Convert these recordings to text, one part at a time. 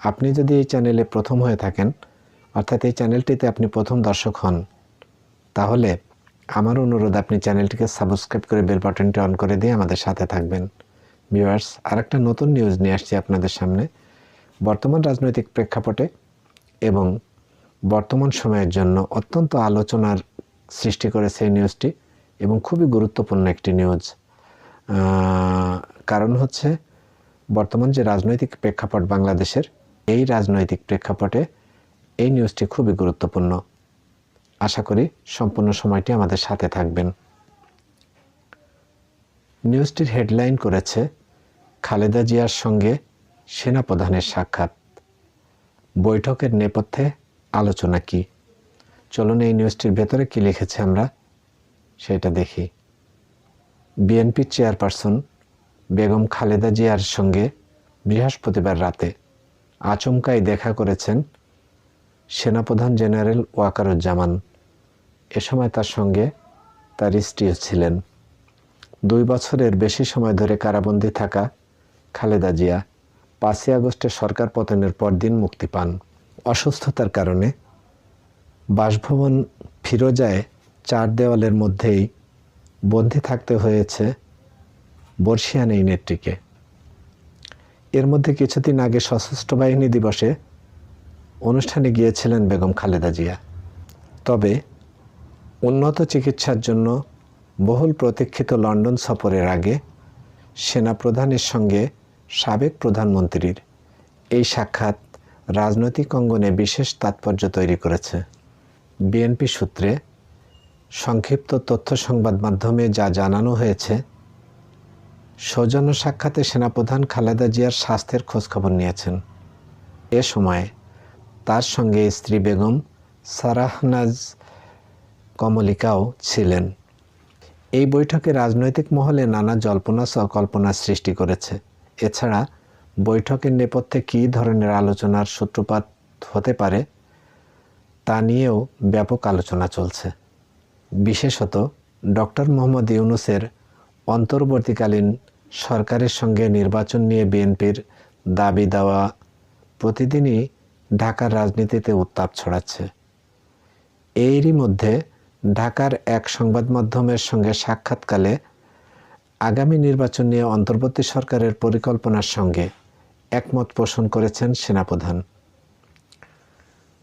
আপনি যদি এই চ্যানেলে প্রথম হয়ে থাকেন, অর্থাৎ এই চ্যানেলটিতে আপনি প্রথম দর্শক হন, তাহলে আমার অনুরোধ, আপনি চ্যানেলটিকে সাবস্ক্রাইব করে বেল বাটনটি অন করে দিয়ে আমাদের সাথে থাকবেন। ভিউয়ার্স আর একটা নতুন নিউজ নিয়ে আসছি আপনাদের সামনে। বর্তমান রাজনৈতিক প্রেক্ষাপটে এবং বর্তমান সময়ের জন্য অত্যন্ত আলোচনার সৃষ্টি করেছে এই নিউজটি এবং খুবই গুরুত্বপূর্ণ একটি নিউজ কারণ হচ্ছে বর্তমান যে রাজনৈতিক প্রেক্ষাপট বাংলাদেশের এই রাজনৈতিক প্রেক্ষাপটে এই নিউজটি খুবই গুরুত্বপূর্ণ। আশা করি সম্পূর্ণ সময়টি আমাদের সাথে থাকবেন। নিউজটির হেডলাইন করেছে খালেদা জিয়ার সঙ্গে সেনাপ্রধানের সাক্ষাৎ। বৈঠকের নেপথ্যে আলোচনা কি? চলুন এই নিউজটির ভেতরে কি লিখেছে আমরা, সেটা দেখি। বিএনপির চেয়ারপারসন বেগম খালেদা জিয়ার সঙ্গে বৃহস্পতিবার রাতে আচমকাই দেখা করেছেন সেনাপ্রধান জেনারেল ওয়াকারুজ্জামান। এ সময় তার সঙ্গে তার স্ত্রীও ছিলেন। দুই বছরের বেশি সময় ধরে কারাবন্দী থাকা খালেদা জিয়া পাঁচই আগস্টে সরকার পতনের পর দিন মুক্তি পান। অসুস্থতার কারণে বাসভবন ফিরোজায় চার দেওয়ালের মধ্যেই বন্দি থাকতে হয়েছে বর্ষিয়ান এই নেত্রীকে। এর মধ্যে কিছুদিন আগে সশস্ত্র বাহিনী দিবসে অনুষ্ঠানে গিয়েছিলেন বেগম খালেদা জিয়া। তবে উন্নত চিকিৎসার জন্য বহুল প্রতীক্ষিত লন্ডন সফরের আগে সেনাপ্রধানের সঙ্গে সাবেক প্রধানমন্ত্রীর এই সাক্ষাৎ রাজনৈতিক অঙ্গনে বিশেষ তাৎপর্য তৈরি করেছে। বিএনপি সূত্রে সংক্ষিপ্ত তথ্য সংবাদ মাধ্যমে যা জানানো হয়েছে সৌজন্য সাক্ষাতে সেনাপ্রধান খালেদা জিয়ার স্বাস্থ্যের খোঁজখবর নিয়েছেন। এ সময় তার সঙ্গে স্ত্রী বেগম সারাহনাজ কমলিকাও ছিলেন। এই বৈঠকে রাজনৈতিক মহলে নানা জল্পনা কল্পনা সৃষ্টি করেছে। এছাড়া বৈঠকের নেপথ্যে কী ধরনের আলোচনার সূত্রপাত হতে পারে তা নিয়েও ব্যাপক আলোচনা চলছে। বিশেষত ডক্টর মোহাম্মদ ইউনুসের অন্তর্বর্তীকালীন সরকারের সঙ্গে নির্বাচন নিয়ে বিএনপির দাবি দেওয়া প্রতিদিনই ঢাকার রাজনীতিতে উত্তাপ ছড়াচ্ছে। এরই মধ্যে ঢাকার এক সংবাদ মাধ্যমের সঙ্গে সাক্ষাৎকালে আগামী নির্বাচন নিয়ে অন্তর্বর্তী সরকারের পরিকল্পনার সঙ্গে একমত পোষণ করেছেন সেনাপ্রধান।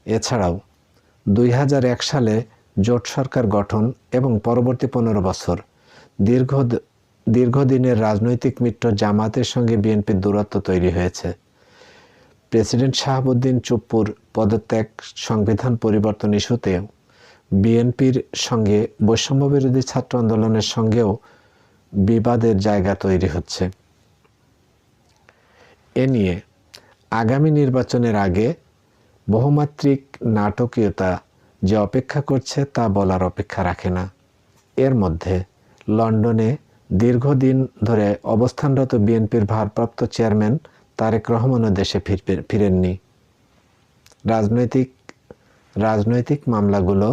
এছাড়াও দুই হাজার এক সালে জোট সরকার গঠন এবং পরবর্তী পনেরো বছর দীর্ঘ দীর্ঘদিনের রাজনৈতিক মিত্র জামাতের সঙ্গে বিএনপির দূরত্ব তৈরি হয়েছে। প্রেসিডেন্ট শাহাবুদ্দিন চুপ্পুর পদত্যাগ সংবিধান পরিবর্তন ইস্যুতেও বিএনপির সঙ্গে বৈষম্য বিরোধী ছাত্র আন্দোলনের সঙ্গেও বিবাদের জায়গা তৈরি হচ্ছে। এ নিয়ে আগামী নির্বাচনের আগে বহুমাত্রিক নাটকীয়তা যে অপেক্ষা করছে তা বলার অপেক্ষা রাখে না। এর মধ্যে লন্ডনে দীর্ঘদিন ধরে অবস্থানরত বিএনপির ভারপ্রাপ্ত চেয়ারম্যান তারেক রহমানও দেশে ফিরেননি। রাজনৈতিক রাজনৈতিক মামলাগুলো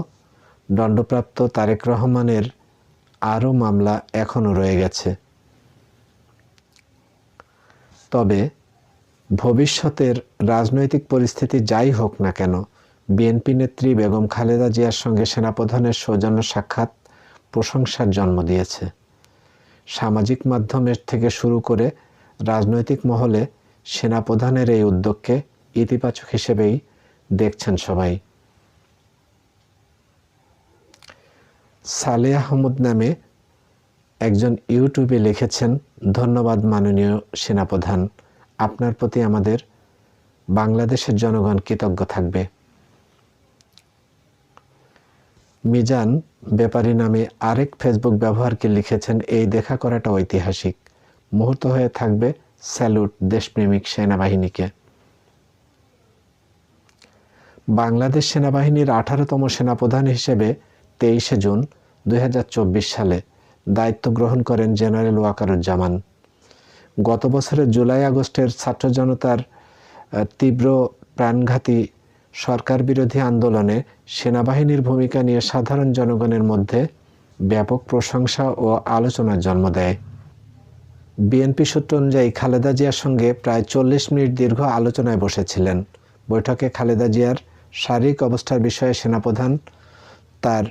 দণ্ডপ্রাপ্ত তারেক রহমানের আরও মামলা এখনও রয়ে গেছে। তবে ভবিষ্যতের রাজনৈতিক পরিস্থিতি যাই হোক না কেন, বিএনপি নেত্রী বেগম খালেদা জিয়ার সঙ্গে সেনাপ্রধানের সৌজন্য সাক্ষাৎ প্রশংসার জন্ম দিয়েছে। সামাজিক মাধ্যমের থেকে শুরু করে রাজনৈতিক মহলে সেনাপ্রধানের এই উদ্যোগকে ইতিবাচক হিসেবেই দেখছেন সবাই। সালে আহমদ নামে একজন ইউটিউবে লিখেছেন, ধন্যবাদ মাননীয় সেনাপ্রধান, আপনার প্রতি আমাদের বাংলাদেশের জনগণ কৃতজ্ঞ থাকবে। মিজান ব্যাপারী নামে আরেক ফেসবুক ব্যবহারকে লিখেছেন, এই দেখা করাটা ঐতিহাসিক। মুহূর্ত হয়ে থাকবে স্যালুট দেশপ্রেমিক সেনাবাহিনীকে। বাংলাদেশ সেনাবাহিনীর আঠারোতম সেনাপ্রধান হিসেবে তেইশে জুন দু হাজার চব্বিশ সালে দায়িত্ব গ্রহণ করেন জেনারেল ওয়াকারুজ্জামান। গত বছরের জুলাই আগস্টের ছাত্র জনতার তীব্র প্রাণঘাতী সরকার বিরোধী আন্দোলনে সেনাবাহিনীর ভূমিকা নিয়ে সাধারণ জনগণের মধ্যে ব্যাপক প্রশংসা ও আলোচনার জন্ম দেয়। বিএনপি সূত্র অনুযায়ী খালেদা জিয়ার সঙ্গে প্রায় চল্লিশ মিনিট দীর্ঘ আলোচনায় বসেছিলেন। বৈঠকে খালেদা জিয়ার শারীরিক অবস্থার বিষয়ে সেনাপ্রধান তার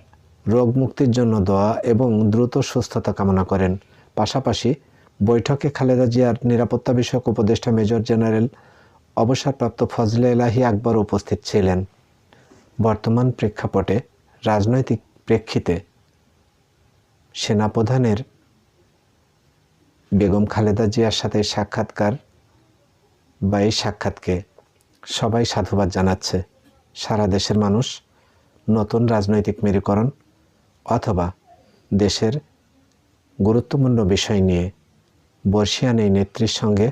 রোগ মুক্তির জন্য দোয়া এবং দ্রুত সুস্থতা কামনা করেন। পাশাপাশি বৈঠকে খালেদা জিয়ার নিরাপত্তা বিষয়ক উপদেষ্টা মেজর জেনারেল অবসরপ্রাপ্ত ফজলে এলাহি আকবর উপস্থিত ছিলেন। বর্তমান প্রেক্ষাপটে রাজনৈতিক প্রেক্ষিতে সেনাপ্রধানের বেগম খালেদা জিয়ার সাথে সাক্ষাৎকার বা এই সাক্ষাৎকে সবাই সাধুবাদ জানাচ্ছে। সারা দেশের মানুষ নতুন রাজনৈতিক মেরুকরণ অথবা দেশের গুরুত্বপূর্ণ বিষয় নিয়ে বর্ষিয়ান এই নেত্রীর সঙ্গে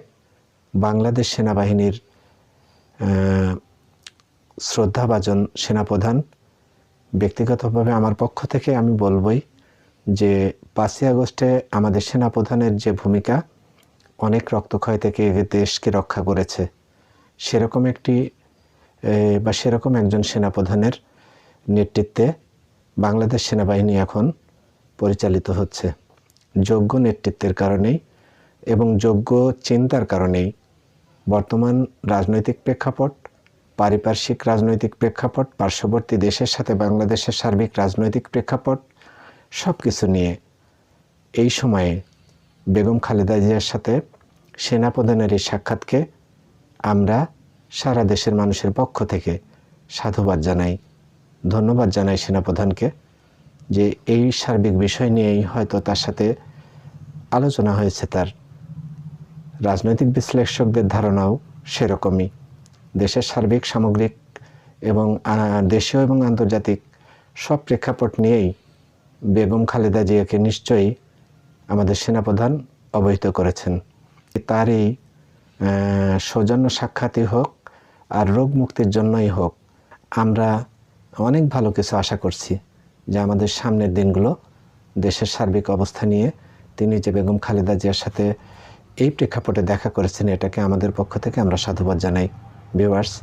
বাংলাদেশ সেনাবাহিনীর শ্রদ্ধাভাজন সেনাপ্রধান, ব্যক্তিগতভাবে আমার পক্ষ থেকে আমি বলবই যে পাঁচই আগস্টে আমাদের সেনাপ্রধানের যে ভূমিকা, অনেক রক্তক্ষয় থেকে দেশকে রক্ষা করেছে। সেরকম একটি বা সেরকম একজন সেনাপ্রধানের নেতৃত্বে বাংলাদেশ সেনাবাহিনী এখন পরিচালিত হচ্ছে। যোগ্য নেতৃত্বের কারণেই এবং যোগ্য চিন্তার কারণেই বর্তমান রাজনৈতিক প্রেক্ষাপট, পারিপার্শ্বিক রাজনৈতিক প্রেক্ষাপট, পার্শ্ববর্তী দেশের সাথে বাংলাদেশের সার্বিক রাজনৈতিক প্রেক্ষাপট সব কিছু নিয়ে এই সময়ে বেগম খালেদা জিয়ার সাথে সেনাপ্রধানের এই সাক্ষাৎকে আমরা সারা দেশের মানুষের পক্ষ থেকে সাধুবাদ জানাই। ধন্যবাদ জানাই সেনাপ্রধানকে যে এই সার্বিক বিষয় নিয়েই হয়তো তার সাথে আলোচনা হয়েছে তার রাজনৈতিক বিশ্লেষকদের ধারণাও সেরকমই। দেশের সার্বিক, সামগ্রিক এবং দেশীয় এবং আন্তর্জাতিক সব প্রেক্ষাপট নিয়েই বেগম খালেদা জিয়াকে নিশ্চয়ই আমাদের সেনাপ্রধান অবহিত করেছেন। তার এই সৌজন্য সাক্ষাৎই হোক আর রোগ মুক্তির জন্যই হোক, আমরা অনেক ভালো কিছু আশা করছি যে আমাদের সামনের দিনগুলো দেশের সার্বিক অবস্থা নিয়ে তিনি যে বেগম খালেদা জিয়ার সাথে এই প্রেক্ষাপটে দেখা করেছেন, এটাকে আমাদের পক্ষ থেকে আমরা সাধুবাদ জানাই। ভিউয়ার্স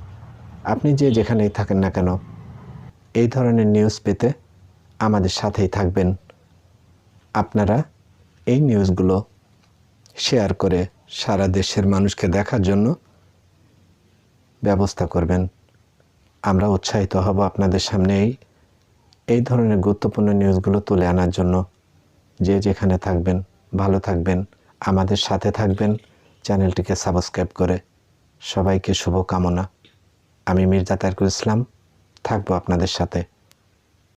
আপনি যে যেখানেই থাকেন না কেন, এই ধরনের নিউজ পেতে আমাদের সাথেই থাকবেন। আপনারা এই নিউজগুলো শেয়ার করে সারা দেশের মানুষকে দেখার জন্য ব্যবস্থা করবেন। আমরা উৎসাহিত হব আপনাদের সামনে এই এই ধরনের গুরুত্বপূর্ণ নিউজগুলো তুলে আনার জন্য। যে যেখানে থাকবেন, ভালো থাকবেন। আমাদের সাথে থাকবেন। চ্যানেলটিকে সাবস্ক্রাইব করে সবাইকে শুভকামনা। আমি মির্জা তারকুল ইসলাম, থাকব আপনাদের সাথে।